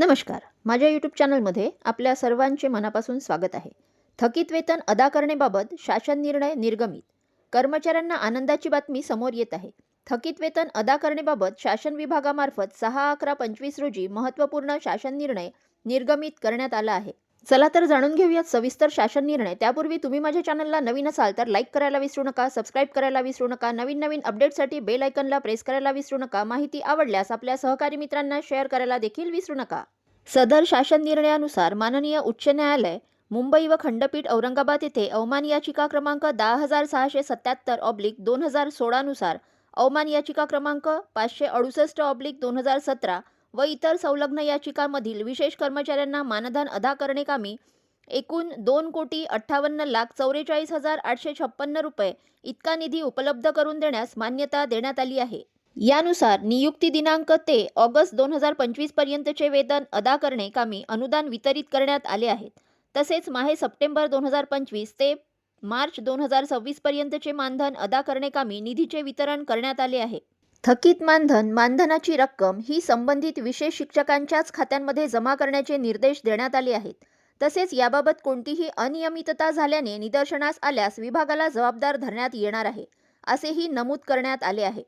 नमस्कार. माझ्या यूट्यूब चॅनलमध्ये आपल्या सर्वांचे मनापासून स्वागत आहे. थकीत वेतन अदा करणेबाबत शासन निर्णय निर्गमित. कर्मचाऱ्यांना आनंदाची बातमी समोर येत आहे. थकीत वेतन अदा करणेबाबत शासन विभागामार्फत सहा अकरा पंचवीस रोजी महत्त्वपूर्ण शासन निर्णय निर्गमित करण्यात आला आहे. चला तर जाणून घेऊयात सविस्तर शासन निर्णय. त्यापूर्वी तुम्ही माझ्या चॅनलला नवीन असाल तर लाईक करायला विसरू नका सबस्क्राईब करायला विसरू नका नवीन नवीन अपडेटसाठी बेल आयकनला प्रेस करायला विसरू नका माहिती आवडल्यास आपल्या सहकारी मित्रांना शेअर करायला देखील विसरू नका. सदर शासन निर्णयानुसार माननीय उच्च न्यायालय मुंबई व खंडपीठ औरंगाबाद येथे अवमान याचिका क्रमांक दहा हजार सहाशे सत्याहत्तर ऑब्लिक दोन हजार सोळानुसार अवमान याचिका क्रमांक पाचशे अडुसष्ट ऑब्लिक दोन हजार सतरा व इतर संलग्न याचिकांमधील विशेष कर्मचाऱ्यांना मानधन अदा करणे कामी एकूण दोन कोटी अठ्ठावन्न लाख चौवेचाळीस हजार आठशे छप्पन्न रुपये इतका निधी उपलब्ध करून देण्यास मान्यता देण्यात आली आहे. यानुसार नियुक्ती दिनांक ते ऑगस्ट दोन हजार पंचवीस पर्यंतचे वेतन अदा करणे कामी अनुदान वितरित करण्यात आले आहेत. तसेच माहे सप्टेंबर दोन हजार पंचवीस ते मार्च दोन हजार सव्वीस पर्यंतचे मानधन अदा करणे कामी निधीचे वितरण करण्यात आले आहे. थकीत मानधन मानधनाची रक्कम ही संबंधित विशेष शिक्षकांच्याच खात्यांमध्ये जमा करण्याचे निर्देश देण्यात आले आहेत. तसेच याबाबत कोणतीही अनियमितता झाल्याने निदर्शनास आल्यास विभागाला जबाबदार धरण्यात येणार आहे असेही नमूद करण्यात आले आहे.